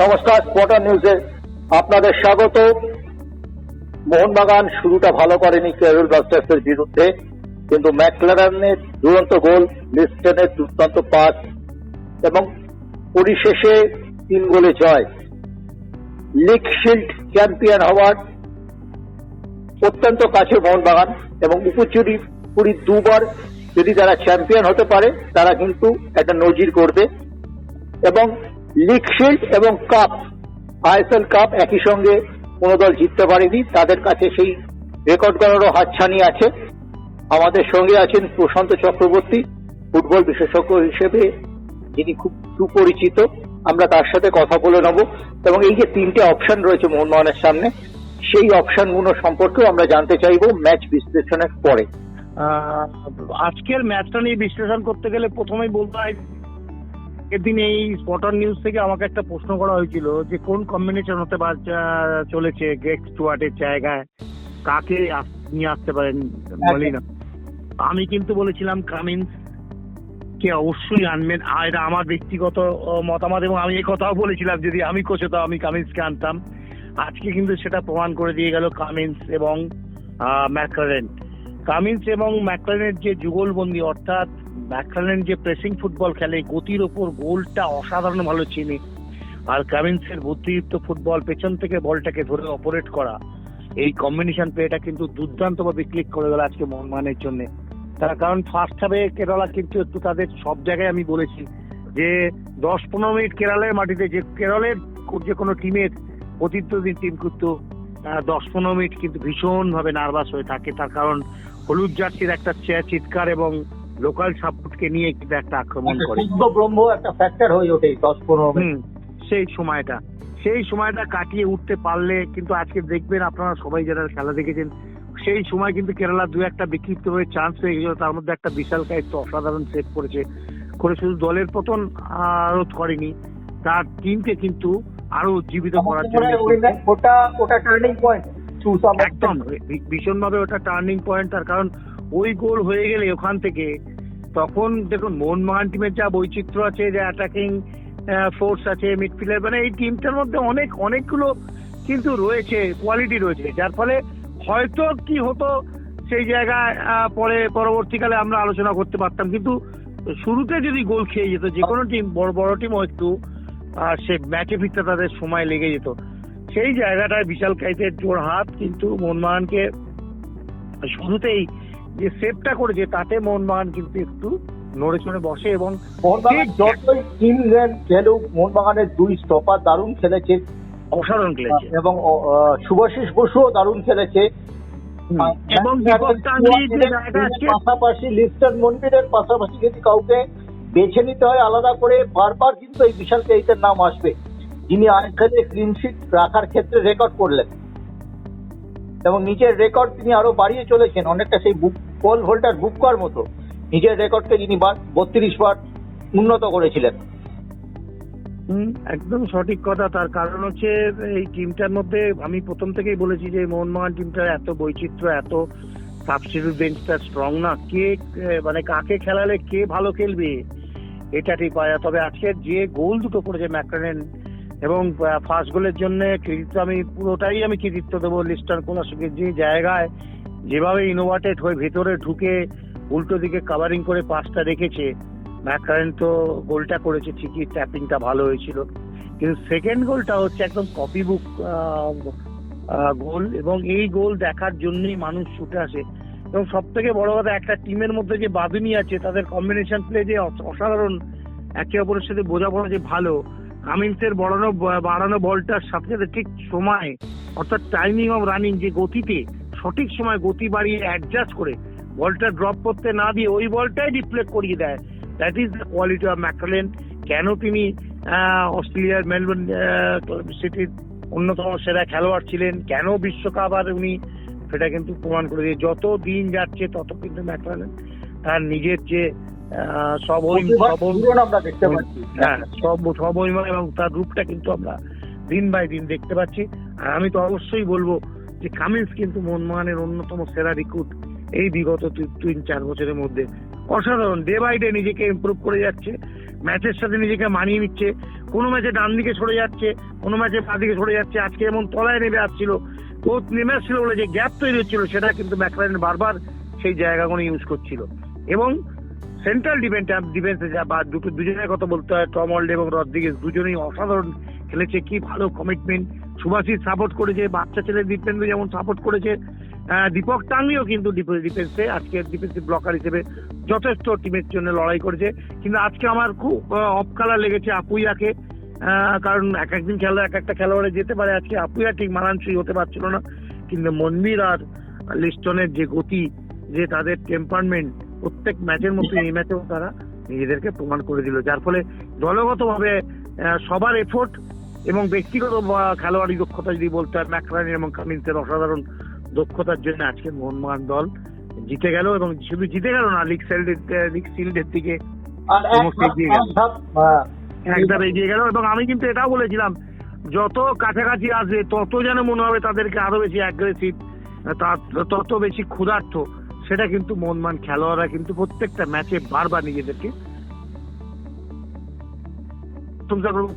নমস্কার স্পটার নিউজে আপনাদের স্বাগত। মোহনবাগান শুরুটা ভালো করেনি কেরল ব্লাস্টার্সের বিরুদ্ধে, কিন্তু ম্যাকলারানের দুরন্ত গোল, লিস্টনের দুর্দান্ত পাস, এবং পরিশেষে তিন গোলে জয়। লিগ শিল্ড চ্যাম্পিয়ন হওয়ার অত্যন্ত কাছে মোহনবাগান, এবং উপচুরি পুরি দুবার যদি তারা চ্যাম্পিয়ন হতে পারে, তারা কিন্তু একটা নজির করবে এবং লিগ শিল্ড এবং কাপ, আইএসএল কাপ একই সঙ্গে কোনো দল জিততে পারেনি। তাদের কাছে সেই রেকর্ড করারও হাতছানি আছে। আমাদের সঙ্গে আছেন প্রশান্ত চক্রবর্তী, ফুটবল বিশেষজ্ঞ হিসেবে, যিনি খুব সুপরিচিত। আমরা তার সাথে কথা বলে নেব। এবং এই যে তিনটে অপশন রয়েছে মোহনবাগানের সামনে, সেই অপশনগুলো সম্পর্কেও আমরা জানতে চাইব ম্যাচ বিশ্লেষণের পরে। আজকের ম্যাচটা নিয়ে বিশ্লেষণ করতে গেলে প্রথমেই বলতে হয় এদিন এই স্পটার নিউজ থেকে আমাকে একটা প্রশ্ন করা হয়েছিল যে কোন কম্বিনেশন হতে চলেছে গ্রেক স্টুয়ার্টের জায়গায়? কাকে নিয়ে আসতে পারেন? বলি না। আমি কিন্তু বলেছিলাম কামিন্স কে অবশ্যই আনবেন। আর এটা আমার ব্যক্তিগত মতামত এবং আমি এই কথাও বলেছিলাম যদি আমি কোচ হতাম আমি কামিন্সকে আনতাম। আজকে কিন্তু সেটা প্রমাণ করে দিয়ে গেল কামিন্স এবং ম্যাকারেন কামিন্স এবং ম্যাকলারেনের যে যুগলবন্দি অর্থাৎ ম্যাকলারেন যে প্রেসিং ফুটবল খেলে গতির ওপর গোলটা অসাধারণ ভালো চিনে। আর কামিন্সের বুদ্ধিযুক্ত ফুটবল পেছন থেকে বলটাকে ধরে অপারেট করা, এই কম্বিনেশন প্লেটা কিন্তু দুর্দান্তভাবে ক্লিক করে গেল আজকে মোহনবাগানের জন্য। তার কারণ ফার্স্ট হাফে কেরালা কিন্তু একটু তাদের সব জায়গায় আমি বলেছি যে, দশ পনেরো মিনিট কেরালের মাটিতে যে, কেরলের যে কোনো টিমের প্রতিদ্বন্দ্বী টিম কিন্তু দশ পনেরো মিনিট কিন্তু ভীষণ ভাবে নার্ভাস হয়ে থাকে। তার কারণ হলুদ জার্সির একটা চিৎকার এবং লোকাল সাপোর্টকে নিয়ে কিন্তু একটা আক্রমণ করে। ব্রহ্ম একটা ফ্যাক্টর হয়ে ওঠে দশ পনেরো সেই সময়টা। সেই সময়টা কাটিয়ে উঠতে পারলে কিন্তু আজকে দেখবেন আপনারা সবাই যারা খেলা দেখেছেন সেই সময় কিন্তু কেরালা দু একটা বিক্ষিপ্ত হয়ে চান্স পেয়ে গেছিল। তার মধ্যে একটা বিশাল কায়িত্ব অসাধারণ সেভ করেছে। করে শুধু দলের পতন রোধ করেনি তার টিমকে কিন্তু আরও উজ্জীবিত করার জন্য ওটা ওটা টার্নিং পয়েন্ট একদম ভীষণ ভাবে ওটা টার্নিং পয়েন্ট তার কারণ ওই গোল হয়ে গেলে ওখান থেকে, তখন দেখুন মোহনবাগান টিমের যা বৈচিত্র্য আছে, যে অ্যাটাকিং ফোর্স আছে মিডফিল্ডার মানে এই টিমটার মধ্যে অনেক, অনেকগুলো কিন্তু রয়েছে কোয়ালিটি রয়েছে। যার ফলে হয়তো কি হতো সেই জায়গায় পরে, পরবর্তীকালে আমরা আলোচনা করতে পারতাম। কিন্তু শুরুতে যদি গোল খেয়ে যেত, যে কোনো টিম বড় বড় টিমও একটু সে ম্যাচে ফিরতে তাদের সময় লেগে যেত। সেই জায়গাটায় বিশাল কাইতের জোর হাত কিন্তু মোহনবাগানকে শুরুতেই যে সেভটা করেছে তাতে মোহনবাগান কিন্তু একটু নড়ে চড়ে বসে এবং যতই টিম খেলুক মোহনবাগানের দুই স্টপার দারুণ খেলেছে। অসাধারণ খেলেছে। এবং শুভশিস বসুও দারুণ খেলেছে। এবং পাশাপাশি লিস্টার মন্দিরের পাশাপাশি যদি কাউকে বেছে নিতে হয় আলাদা করে বারবার কিন্তু এই বিশাল কেইতের নাম আসবে। যিনি আইএসএলে ক্লিন শিট রাখার ক্ষেত্রে রেকর্ড করলেন। এবং নিজের রেকর্ড তিনি আরও বাড়িয়ে চলেছেন, অনেকটা সেই বুক হোল্ডার বুক করার মতো। নিজের রেকর্ডকে যিনি বত্রিশ বার উন্নত করেছিলেন। একদম সঠিক কথা। তার কারণ হচ্ছে, এই টিমটার মধ্যে আমি প্রথম থেকেই বলেছি যে মোহনবাগান টিমটার এত বৈচিত্র্য, এত সাবস্টিটিউট বেঞ্চটা স্ট্রং না। কে মানে কাকে খেলালে কে ভালো খেলবে, এটা ঠিক পাওয়া তবে আজকে যে গোল দুটো করেছে ম্যাকরেন এবং ফার্স্ট গোলের জন্য কৃতিত্ব আমি পুরোটাই আমি কৃতিত্ব দেবো লিস্টার কোনাসকে যে জায়গায়। যেভাবে ইনোভাটেড হয়ে ভেতরে ঢুকে উল্টো দিকে কাভারিং করে পাসটা রেখেছে ম্যাকরেন তো গোলটা করেছে ঠিকই ট্যাপিংটা ভালো হয়েছিল। কিন্তু সেকেন্ড গোলটা হচ্ছে একদম কপি বুক গোল এবং এই গোল দেখার জন্যই মানুষ ছুটে আসে। এবং সব থেকে বড় কথা, একটা টিমের মধ্যে যে বাঁধুনি আছে, তাদের কম্বিনেশন প্লে যে অসাধারণ, একে অপরের সাথে বোঝাপড়া যে ভালো কামিন্সের বড়ানো, বাড়ানো বলটার সাথে সাথে ঠিক সময়, অর্থাৎ টাইমিং অফ রানিং যে গতিতে সঠিক সময় গতি বাড়িয়ে অ্যাডজাস্ট করে বলটা ড্রপ করতে না দিয়ে ওই বলটাই রিপ্লেক করিয়ে দেয়। That is the quality of Maclaren কেন তিনি অস্ট্রেলিয়ার মেলবোর্ন সিটির অন্যতম সেরা খেলোয়াড় ছিলেন? কেন বিশ্বকাপ আর উনি সেটা কিন্তু প্রমাণ করে দিয়ে যত দিন যাচ্ছে তত কিন্তু ম্যাকলেন তার নিজের যে পাচ্ছি। হ্যাঁ এবং তার রূপটা কিন্তু আমরা দিন বাই দিন দেখতে পাচ্ছি। আর আমি তো অবশ্যই বলব যে কামিন্স কিন্তু মোহনবাগানের অন্যতম সেরা রিক্রুট এই বিগত তিন- চার বছরের মধ্যে। অসাধারণ ডে বাই ডে নিজেকে ইমপ্রুভ করে যাচ্ছে ম্যাচের সাথে নিজেকে মানিয়ে নিচ্ছে কোনো ম্যাচে ডান দিকে সরে যাচ্ছে কোনো ম্যাচে বাঁ দিকে সরে যাচ্ছে আজকে এমন তলায় নেমে আসছিল ও নেমে আসছিল বলে যে গ্যাপ তৈরি হচ্ছিল সেটা কিন্তু ম্যাকলারেন বারবার সেই জায়গাগুলো ইউজ করছিল। এবং সেন্ট্রাল ডিফেন্স ডিফেন্সে যা বা দুটো দুজনের কথা বলতে হয়, টম অলড এবং রদ্রিগেজ, দুজনেই অসাধারণ খেলেছে, কি ভালো কমিটমেন্ট সুভাষিস সাপোর্ট করেছে, বাচ্চা ছেলে দীপেন্দ্র যেমন সাপোর্ট করেছে দীপক টাঙ্গিও কিন্তু ডিফেন্সে আজকে ডিফেন্সিভ ব্লকার হিসেবে যথেষ্ট টিমের জন্য লড়াই করেছে। কিন্তু আজকে আমার খুব অফ কালার লেগেছে আপুইয়াকে কারণ এক একদিন খেলা, এক একটা খেলোয়াড়ে যেতে পারে। আজকে আপুইয়া ঠিক মানানসই হতে পারছিল না। কিন্তু মন্দির আর লিস্টনের যে গতি, যে তাদের টেম্পারমেন্ট প্রত্যেক ম্যাচের মধ্যে এই ম্যাচেও তারা নিজেদেরকে প্রমাণ করে দিল যার ফলে দলগতভাবে সবার এফোর্ট এবং ব্যক্তিগত খেলোয়াড়ি দক্ষতা যদি বলতে হয় ম্যাকরানি এবং কামিন্সের অসাধারণ দক্ষতার জন্য আজকে মোহনবাগান দল জিতে গেল এবং শুধু জিতে গেল না লিগ শিল্ডের লিগ শিল্ডের দিকে এগিয়ে গেল। এক ধাপ এগিয়ে গেল এবং আমি কিন্তু এটাও বলেছিলাম যত কাছাকাছি আসবে তত যেন মনে হবে তাদেরকে আরও বেশি অ্যাগ্রেসিভ তত বেশি ক্ষুধার্থ সেটা কিন্তু মনমান খেলোয়াড়রা কিন্তু প্রত্যেকটা ম্যাচে বারবার নিজেদেরকে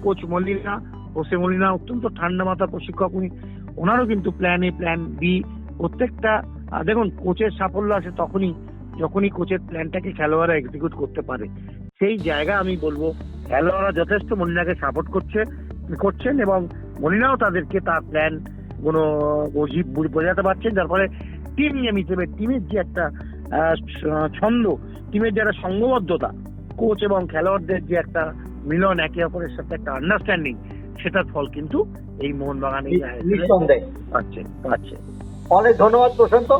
কোচ মলিনা ওসে মলিনা অত্যন্ত ঠান্ডা মাথা প্রশিক্ষক, উনি ওনারও কিন্তু প্ল্যান এ প্ল্যান বি প্রত্যেকটা দেখুন কোচের সাফল্য আসে তখনই, যখনই কোচের প্ল্যানটাকে খেলোয়াড়রা এক্সিকিউট করতে পারে। সেই জায়গা আমি বলব, খেলোয়াড়রা যথেষ্ট মলিনাকে সাপোর্ট করছে, করছেন এবং মলিনাও তাদেরকে তার প্ল্যান কোনো বুঝি- বোঝাতে পারছেন, যার ফলে টিম গেম হিসেবে টিমের যে একটা ছন্দ টিমের যে একটা সংঘবদ্ধতা কোচ এবং খেলোয়াড়দের যে একটা মিলন একে অপরের সাথে একটা আন্ডারস্ট্যান্ডিং সেটার ফল কিন্তু এই মোহনবাগানে পাচ্ছে পাচ্ছে অনেক ধন্যবাদ প্রশান্ত।